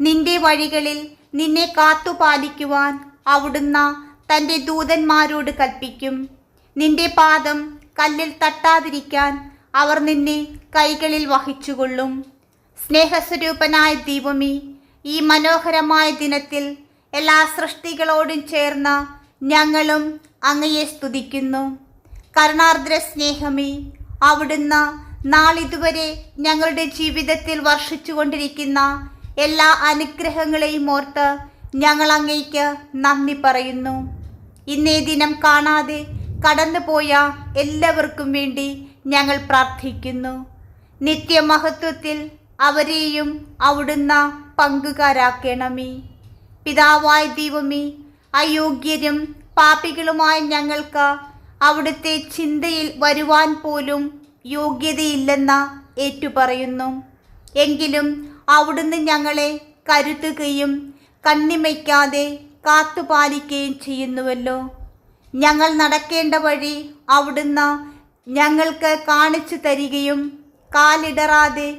നിന്റെ വഴികളിൽ നിന്നെ കാത്തുപാലിക്കുവാൻ അവിടുന്ന് തന്റെ ദൂതന്മാരോട് കൽപ്പിക്കും. നിന്റെ പാദം കല്ലിൽ തട്ടാതിരിക്കാൻ അവർ നിന്നെ കൈകളിൽ വഹിച്ചുകൊള്ളും. സ്നേഹസ്വരൂപനായ ദീപമേ ഈ മനോഹരമായ ദിനത്തിൽ എല്ലാ സൃഷ്ടികളോടും ചേർന്ന് ഞങ്ങളും അങ്ങയെ സ്തുതിക്കുന്നു. കരുണാർദ്ര സ്നേഹമേ അവിടുന്ന് നാളിതുവരെ ഞങ്ങളുടെ ജീവിതത്തിൽ വർഷിച്ചുകൊണ്ടിരിക്കുന്ന എല്ലാ അനുഗ്രഹങ്ങളെയും ഓർത്ത് ഞങ്ങൾ അങ്ങേക്ക് നന്ദി പറയുന്നു. ഇന്നേ ദിനം കാണാതെ കടന്നുപോയ എല്ലാവർക്കും വേണ്ടി ഞങ്ങൾ പ്രാർത്ഥിക്കുന്നു. നിത്യമഹത്വത്തിൽ അവരെയും അവിടുന്ന് പങ്കുകാരാക്കണമേ. പിതാവായ ദൈവമേ അയോഗ്യരും പാപികളുമായ ഞങ്ങൾക്ക് അവിടുത്തെ ചിന്തയിൽ വരുവാൻ പോലും യോഗ്യതയില്ലെന്ന് ഏറ്റുപറയുന്നു. എങ്കിലും അവിടുന്ന് ഞങ്ങളെ കരുതുകയും കണ്ണിമയ്ക്കാതെ കാത്തുപാലിക്കുകയും ചെയ്യുന്നുവല്ലോ. ഞങ്ങൾ നടക്കേണ്ട വഴി അവിടുന്ന് ഞങ്ങൾക്ക് കാണിച്ചു തരികയും കാലിടറാതെ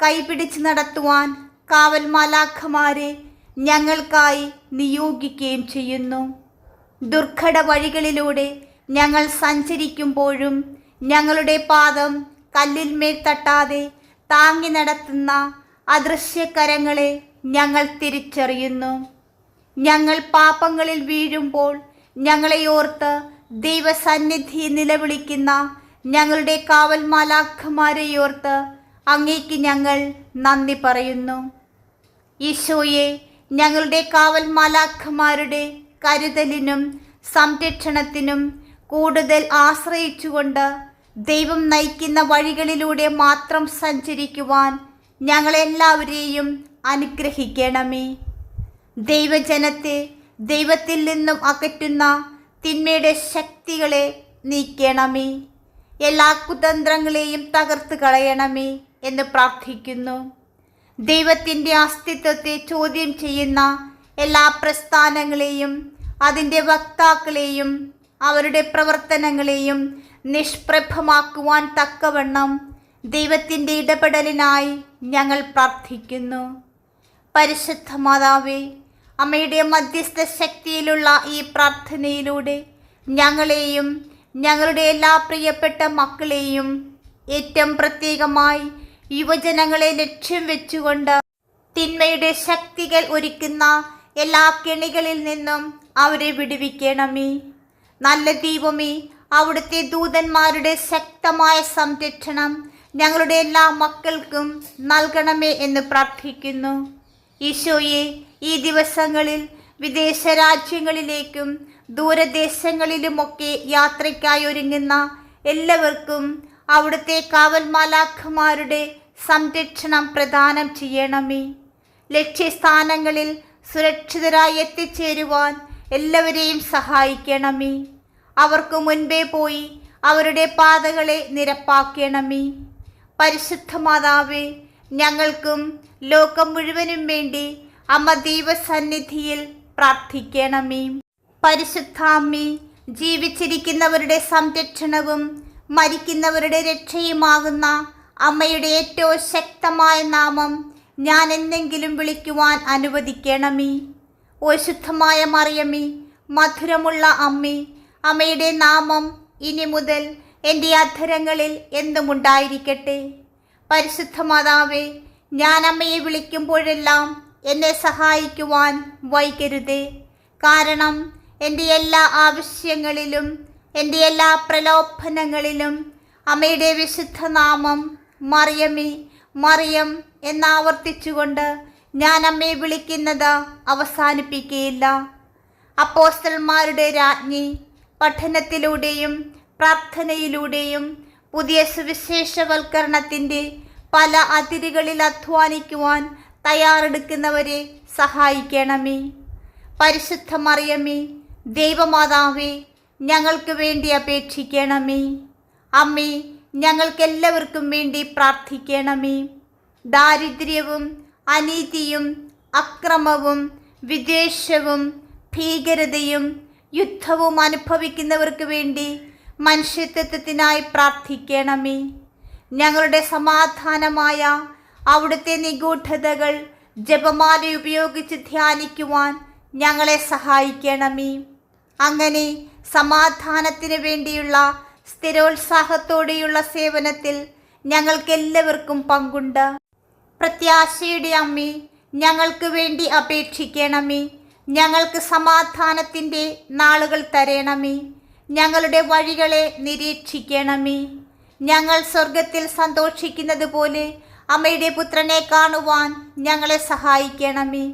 കൈപിടിച്ച് നടത്തുവാൻ കാവൽമാലാഖമാരെ ഞങ്ങൾക്കായി നിയോഗിക്കുകയും ചെയ്യുന്നു. ദുർഘട വഴികളിലൂടെ ഞങ്ങൾ സഞ്ചരിക്കുമ്പോഴും ഞങ്ങളുടെ പാദം കല്ലിന്മേൽ തട്ടാതെ താങ്ങി നടത്തുന്ന അദൃശ്യകരങ്ങളെ ഞങ്ങൾ തിരിച്ചറിയുന്നു. ഞങ്ങൾ പാപങ്ങളിൽ വീഴുമ്പോൾ ഞങ്ങളെ ഓർത്ത് ദൈവസന്നിധി നിലവിളിക്കുന്ന ഞങ്ങളുടെ കാവൽ മാലാഖമാരെ ഓർത്ത് അങ്ങേക്ക് ഞങ്ങൾ നന്ദി പറയുന്നു. ഈശോയെ ഞങ്ങളുടെ കാവൽ മാലാഖമാരുടെ കരുതലിനും സംരക്ഷണത്തിനും കൂടുതൽ ആശ്രയിച്ചുകൊണ്ട് ദൈവം നയിക്കുന്ന വഴികളിലൂടെ മാത്രം സഞ്ചരിക്കുവാൻ ഞങ്ങളെല്ലാവരെയും അനുഗ്രഹിക്കണമേ. ദൈവജനത്തെ ദൈവത്തിൽ നിന്നും അകറ്റുന്ന തിന്മയുടെ ശക്തികളെ നീക്കണമേ. എല്ലാ കുതന്ത്രങ്ങളെയും തകർത്ത് കളയണമേ എന്ന് പ്രാർത്ഥിക്കുന്നു. ദൈവത്തിന്റെ അസ്തിത്വത്തെ ചോദ്യം ചെയ്യുന്ന എല്ലാ പ്രസ്ഥാനങ്ങളെയും അതിന്റെ വക്താക്കളെയും അവരുടെ പ്രവർത്തനങ്ങളെയും നിഷ്പ്രഭമാക്കുവാൻ തക്കവണ്ണം ദൈവത്തിന്റെ ഇടപെടലിനായി ഞങ്ങൾ പ്രാർത്ഥിക്കുന്നു. പരിശുദ്ധ മാതാവേ അമ്മയുടെ മധ്യസ്ഥ ശക്തിയിലുള്ള ഈ പ്രാർത്ഥനയിലൂടെ ഞങ്ങളെയും ഞങ്ങളുടെ എല്ലാ പ്രിയപ്പെട്ട മക്കളെയും ഏറ്റവും പ്രത്യേകമായി യുവജനങ്ങളെ ലക്ഷ്യം വെച്ചുകൊണ്ട് തിന്മയുടെ ശക്തികൾ ഒരുക്കുന്ന എല്ലാ കെണികളിൽ നിന്നും അവരെ വിടുവിക്കണമേ. നല്ല ദീപമേ അവിടുത്തെ ദൂതന്മാരുടെ ശക്തമായ സംരക്ഷണം ഞങ്ങളുടെ എല്ലാ മക്കൾക്കും നൽകണമേ എന്ന് പ്രാർത്ഥിക്കുന്നു. ഈശോയെ ഈ ദിവസങ്ങളിൽ വിദേശ രാജ്യങ്ങളിലേക്കും ദൂരദേശങ്ങളിലുമൊക്കെ യാത്രയ്ക്കായി ഒരുങ്ങുന്ന എല്ലാവർക്കും അവിടുത്തെ കാവൽമാലാഖമാരുടെ സംരക്ഷണം പ്രദാനം ചെയ്യണമേ. ലക്ഷ്യസ്ഥാനങ്ങളിൽ സുരക്ഷിതരായി എത്തിച്ചേരുവാൻ എല്ലാവരെയും സഹായിക്കണമേ. അവർക്ക് മുൻപേ പോയി അവരുടെ പാതകളെ നിരപ്പാക്കണമേ. പരിശുദ്ധ മാതാവേ ഞങ്ങൾക്കും ലോകം മുഴുവനും വേണ്ടി അമ്മ ദൈവസന്നിധിയിൽ പ്രാർത്ഥിക്കണമേ. പരിശുദ്ധാമ്മി ജീവിച്ചിരിക്കുന്നവരുടെ സംരക്ഷണവും മരിക്കുന്നവരുടെ രക്ഷയുമാകുന്ന അമ്മയുടെ ഏറ്റവും ശക്തമായ നാമം ഞാൻ എന്തെങ്കിലും വിളിക്കുവാൻ അനുവദിക്കണമേ. ഓ ശുദ്ധമായ മറിയമേ മധുരമുള്ള അമ്മേ അമ്മയുടെ നാമം ഇനി മുതൽ എന്റെ അധരങ്ങളിൽ എന്നും ഉണ്ടായിരിക്കട്ടെ പരിശുദ്ധ മാതാവേ ഞാൻ അമ്മയെ വിളിക്കുമ്പോഴെല്ലാം എന്നെ സഹായിക്കുവാൻ വൈകരുതേ. കാരണം എന്റെ എല്ലാ ആവശ്യങ്ങളിലും എന്റെ എല്ലാ പ്രലോഭനങ്ങളിലും അമ്മയുടെ വിശുദ്ധ നാമം മറിയമേ മറിയം എന്നാവർത്തിച്ചുകൊണ്ട് ഞാൻ അമ്മയെ വിളിക്കുന്നത് അവസാനിപ്പിക്കുകയില്ല. അപ്പോസ്റ്റന്മാരുടെ രാജ്ഞി പഠനത്തിലൂടെയും പ്രാർത്ഥനയിലൂടെയും പുതിയ സുവിശേഷവൽക്കരണത്തിന്റെ പല അതിരുകളിൽ അധ്വാനിക്കുവാൻ തയ്യാറെടുക്കുന്നവരെ സഹായിക്കണമേ. പരിശുദ്ധ മറിയമേ ദൈവമാതാവേ ഞങ്ങൾക്ക് വേണ്ടി അപേക്ഷിക്കണമേ. അമ്മേ ഞങ്ങൾക്കെല്ലാവർക്കും വേണ്ടി പ്രാർത്ഥിക്കണമേ. ദാരിദ്ര്യവും അനീതിയും അക്രമവും വിദ്വേഷവും ഭീകരതയും യുദ്ധവും അനുഭവിക്കുന്നവർക്ക് വേണ്ടി മനുഷ്യത്വത്തിനായി പ്രാർത്ഥിക്കണമേ. ഞങ്ങളുടെ സമാധാനമായ അവിടുത്തെ നിഗൂഢതകൾ ജപമാല ഉപയോഗിച്ച് ധ്യാനിക്കുവാൻ ഞങ്ങളെ സഹായിക്കണമേ. അങ്ങനെ സമാധാനത്തിന് വേണ്ടിയുള്ള സ്ഥിരോത്സാഹത്തോടെയുള്ള സേവനത്തിൽ ഞങ്ങൾക്കെല്ലാവർക്കും പങ്കുണ്ട്. പ്രത്യാശയുടെ അമ്മേ ഞങ്ങൾക്ക് വേണ്ടി അപേക്ഷിക്കണമേ. ഞങ്ങൾക്ക് സമാധാനത്തിന്റെ നാളുകൾ തരണമേ. ഞങ്ങളുടെ വഴികളെ നിരീക്ഷിക്കണമേ. ഞങ്ങൾ സ്വർഗത്തിൽ സന്തോഷിക്കുന്നത് പോലെ അമ്മയുടെ പുത്രനെ കാണുവാൻ ഞങ്ങളെ സഹായിക്കണമേ.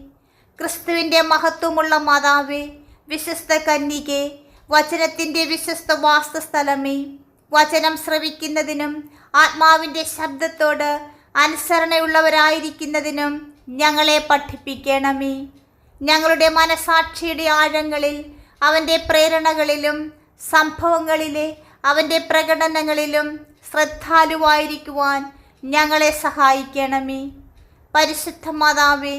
ക്രിസ്തുവിന്റെ മഹത്വമുള്ള മാതാവേ വിശ്വസ്ത കന്യകെ വചനത്തിന്റെ വിശ്വസ്ത വാസ്തുസ്ഥലമേ വചനം ശ്രവിക്കുന്നതിനും ആത്മാവിന്റെ ശബ്ദത്തോട് അനുസരണയുള്ളവരായിരിക്കുന്നതിനും ഞങ്ങളെ പഠിപ്പിക്കണമേ. ഞങ്ങളുടെ മനസാക്ഷിയുടെ ആഴങ്ങളിൽ അവന്റെ പ്രേരണകളിലും സംഭവങ്ങളിലെ അവന്റെ പ്രകടനങ്ങളിലും ശ്രദ്ധാലുവായിരിക്കുവാൻ ഞങ്ങളെ സഹായിക്കണമേ. പരിശുദ്ധ മാതാവേ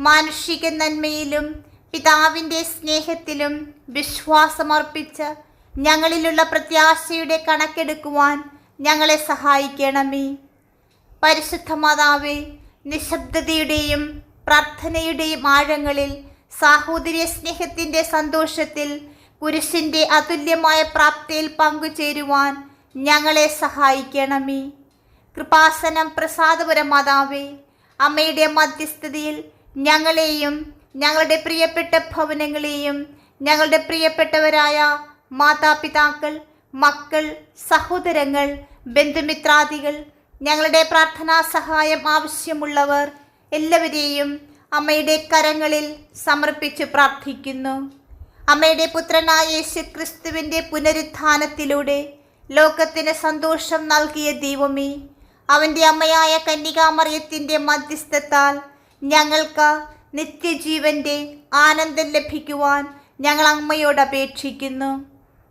മാനുഷിക നന്മയിലും പിതാവിന്റെ സ്നേഹത്തിലും വിശ്വാസമർപ്പിച്ച് ഞങ്ങളിലുള്ള പ്രത്യാശയുടെ കണക്കെടുക്കുവാൻ ഞങ്ങളെ സഹായിക്കണമേ. പരിശുദ്ധ മാതാവേ നിശബ്ദതയുടെയും പ്രാർത്ഥനയുടെയും ആഴങ്ങളിൽ സാഹോദര്യ സ്നേഹത്തിന്റെ സന്തോഷത്തിൽ കുരിശിന്റെ അതുല്യമായ പ്രാപ്തിയിൽ പങ്കുചേരുവാൻ ഞങ്ങളെ സഹായിക്കണമേ. കൃപാസനം പ്രസാദപുര മാതാവേ അമ്മയുടെ മധ്യസ്ഥതയിൽ ഞങ്ങളെയും ഞങ്ങളുടെ പ്രിയപ്പെട്ട ഭവനങ്ങളെയും ഞങ്ങളുടെ പ്രിയപ്പെട്ടവരായ മാതാപിതാക്കൾ മക്കൾ സഹോദരങ്ങൾ ബന്ധുമിത്രാദികൾ ഞങ്ങളുടെ പ്രാർത്ഥനാ സഹായം ആവശ്യമുള്ളവർ എല്ലാവരെയും അമ്മയുടെ കരങ്ങളിൽ സമർപ്പിച്ച് പ്രാർത്ഥിക്കുന്നു. അമ്മയുടെ പുത്രനായ യേശു ക്രിസ്തുവിന്റെ പുനരുത്ഥാനത്തിലൂടെ ലോകത്തിന് സന്തോഷം നൽകിയ ദൈവമേ അവന്റെ അമ്മയായ കന്യകാമറിയത്തിന്റെ മധ്യസ്ഥത്താൽ ഞങ്ങൾക്ക് നിത്യജീവന്റെ ആനന്ദം ലഭിക്കുവാൻ ഞങ്ങൾ അമ്മയോട് അപേക്ഷിക്കുന്നു.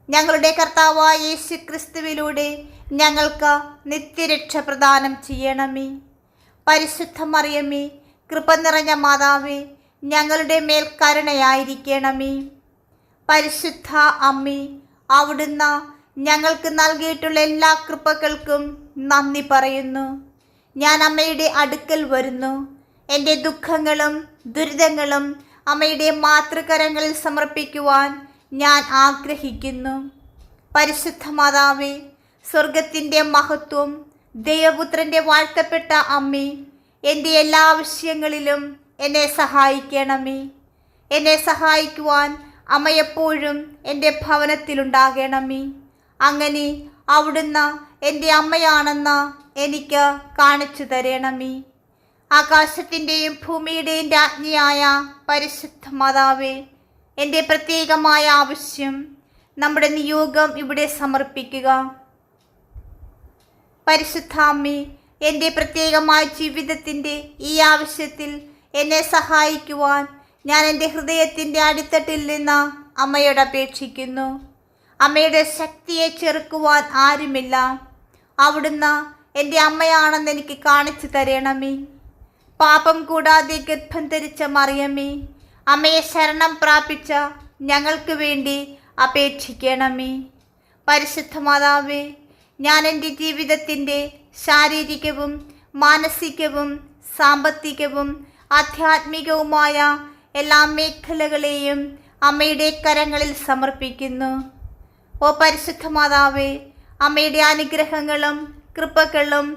ഞങ്ങളുടെ കർത്താവായ യേശു ക്രിസ്തുവിലൂടെ ഞങ്ങൾക്ക് നിത്യരക്ഷ പ്രദാനം ചെയ്യണമേ. പരിശുദ്ധ മറിയമേ കൃപ നിറഞ്ഞ മാതാവേ ഞങ്ങളുടെ മേൽ പരിശുദ്ധ അമ്മി അവിടുന്ന് ഞങ്ങൾക്ക് നൽകിയിട്ടുള്ള എല്ലാ കൃപകൾക്കും നന്ദി പറയുന്നു. ഞാൻ അമ്മയുടെ അടുക്കൽ വരുന്നു. എന്റെ ദുഃഖങ്ങളും ദുരിതങ്ങളും അമ്മയുടെ മാതൃകരങ്ങളിൽ സമർപ്പിക്കുവാൻ ഞാൻ ആഗ്രഹിക്കുന്നു. പരിശുദ്ധ മാതാവേ സ്വർഗത്തിന്റെ മഹത്വം ദൈവപുത്രന്റെ വാഴ്ത്തപ്പെട്ട അമ്മി എന്റെ എല്ലാ ആവശ്യങ്ങളിലും എന്നെ സഹായിക്കണമേ. എന്നെ സഹായിക്കുവാൻ അമ്മ എപ്പോഴും എന്റെ ഭവനത്തിലുണ്ടാകണമേ. അങ്ങനെ അവിടുന്ന് എന്റെ അമ്മയാണെന്ന് എനിക്ക് കാണിച്ചു തരണമേ. ആകാശത്തിന്റെയും ഭൂമിയുടെയും രാജ്ഞിയായ പരിശുദ്ധ മാതാവേ എന്റെ പ്രത്യേകമായ ആവശ്യം നമ്മുടെ നിയോഗം ഇവിടെ സമർപ്പിക്കുക. പരിശുദ്ധാമ്മി എന്റെ പ്രത്യേകമായ ജീവിതത്തിന്റെ ഈ ആവശ്യത്തിൽ എന്നെ സഹായിക്കുവാൻ ഞാൻ എന്റെ ഹൃദയത്തിന്റെ അടിത്തട്ടിൽ നിന്ന് അമ്മയോട് അപേക്ഷിക്കുന്നു. അമ്മയുടെ ശക്തിയെ ചെറുക്കുവാൻ ആരുമില്ല. അവിടുന്ന് എന്റെ അമ്മയാണെന്ന് എനിക്ക് കാണിച്ചു തരണമേ. പാപം കൂടാതെ ഗർഭം ധരിച്ച മറിയമ്മേ അമ്മയെ ശരണം പ്രാപിച്ച ഞങ്ങൾക്ക് വേണ്ടി അപേക്ഷിക്കണമേ. പരിശുദ്ധ മാതാവേ ഞാൻ എന്റെ ജീവിതത്തിന്റെ ശാരീരികവും മാനസികവും സാമ്പത്തികവും ആധ്യാത്മികവുമായ എല്ലാ മേഖലകളെയും അമ്മയുടെ കരങ്ങളിൽ സമർപ്പിക്കുന്നു. ഓ പരിശുദ്ധ മാതാവേ അമ്മയുടെ അനുഗ്രഹങ്ങളും കൃപകളും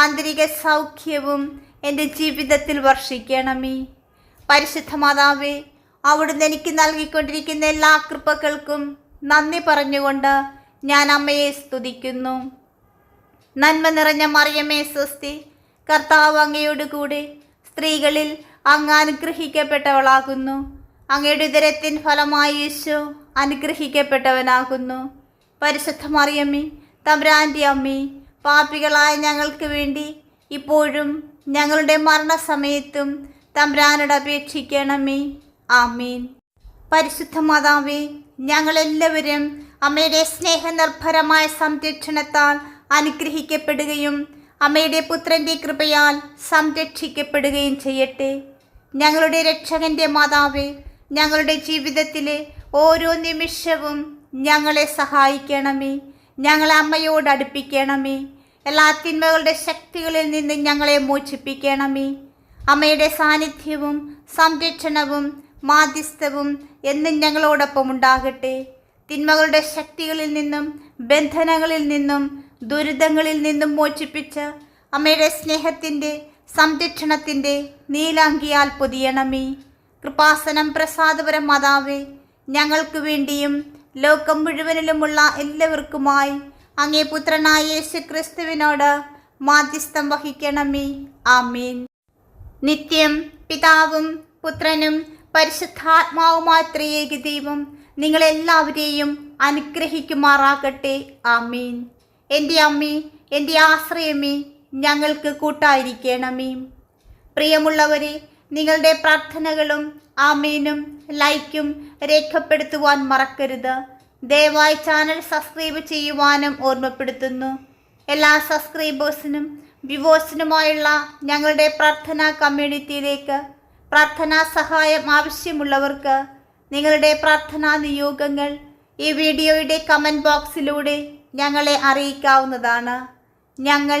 ആന്തരിക സൗഖ്യവും എന്റെ ജീവിതത്തിൽ വർഷിക്കണമേ. പരിശുദ്ധ മാതാവേ അവിടുന്ന് എനിക്ക് നൽകിക്കൊണ്ടിരിക്കുന്ന എല്ലാ കൃപകൾക്കും നന്ദി പറഞ്ഞുകൊണ്ട് ഞാൻ അമ്മയെ സ്തുതിക്കുന്നു. നന്മ നിറഞ്ഞ മറിയമേ സ്വസ്തി കർത്താവ് അങ്ങയോടുകൂടി സ്ത്രീകളിൽ അങ്ങ് അനുഗ്രഹിക്കപ്പെട്ടവളാകുന്നു. അങ്ങയുടെ ഉദരത്തിൻ ഫലമായി യേശു അനുഗ്രഹിക്കപ്പെട്ടവനാകുന്നു. പരിശുദ്ധ മറിയമ്മേ തമ്പ്രാന്റെ അമ്മി പാപികളായ ഞങ്ങൾക്ക് വേണ്ടി ഇപ്പോഴും ഞങ്ങളുടെ മരണസമയത്തും തമ്പ്രാനോട് അപേക്ഷിക്കണമേ. ആമീൻ. പരിശുദ്ധ മാതാവേ ഞങ്ങളെല്ലാവരും അമ്മയുടെ സ്നേഹനിർഭരമായ സംരക്ഷണത്താൽ അനുഗ്രഹിക്കപ്പെടുകയും അമ്മയുടെ പുത്രന്റെ കൃപയാൽ സംരക്ഷിക്കപ്പെടുകയും ചെയ്യട്ടെ. ഞങ്ങളുടെ രക്ഷകന്റെ മാതാവേ ഞങ്ങളുടെ ജീവിതത്തിലെ ഓരോ നിമിഷവും ഞങ്ങളെ സഹായിക്കണമേ ഞങ്ങളെ അമ്മയോട് അടുപ്പിക്കണമേ എല്ലാ തിന്മകളുടെ ശക്തികളിൽ നിന്ന് ഞങ്ങളെ മോചിപ്പിക്കണമേ. അമ്മയുടെ സാന്നിധ്യവും സംരക്ഷണവും മാധ്യസ്ഥവും എന്നും ഞങ്ങളോടൊപ്പം ഉണ്ടാകട്ടെ. തിന്മകളുടെ ശക്തികളിൽ നിന്നും ബന്ധനങ്ങളിൽ നിന്നും ദുരിതങ്ങളിൽ നിന്നും മോചിപ്പിച്ച് അമ്മയുടെ സ്നേഹത്തിന്റെ സംരക്ഷണത്തിന്റെ നീലാങ്കിയാൽ പൊതിയണമേ. കൃപാസനം പ്രസാദപര മാതാവേ ഞങ്ങൾക്ക് വേണ്ടിയും ലോകം മുഴുവനിലുമുള്ള എല്ലാവർക്കുമായി അങ്ങേ പുത്രനായ യേശു ക്രിസ്തുവിനോട് മാധ്യസ്ഥം വഹിക്കണമേ. ആമീൻ. നിത്യം പിതാവും പുത്രനും പരിശുദ്ധാത്മാവുമായ ത്രിയേക ദൈവം നിങ്ങളെല്ലാവരെയും അനുഗ്രഹിക്കുമാറാകട്ടെ. ആമീൻ. എന്റെ അമ്മേ എന്റെ ആശ്രയമേ ഞങ്ങൾക്ക് കൂട്ടായിരിക്കണമേ. പ്രിയമുള്ളവരെ നിങ്ങളുടെ പ്രാർത്ഥനകളും ആമീനും ലൈക്കും രേഖപ്പെടുത്തുവാൻ മറക്കരുത്. ദയവായി ചാനൽ സബ്സ്ക്രൈബ് ചെയ്യുവാനും ഓർമ്മപ്പെടുത്തുന്നു. എല്ലാ സബ്സ്ക്രൈബേഴ്സിനും വ്യൂവേഴ്സിനുമായുള്ള ഞങ്ങളുടെ പ്രാർത്ഥനാ കമ്മ്യൂണിറ്റിയിലേക്ക് പ്രാർത്ഥനാ സഹായം ആവശ്യമുള്ളവർക്ക് നിങ്ങളുടെ പ്രാർത്ഥനാ നിയോഗങ്ങൾ ഈ വീഡിയോയുടെ കമന്റ് ബോക്സിലൂടെ ഞങ്ങളെ അറിയിക്കാവുന്നതാണ്. ഞങ്ങൾ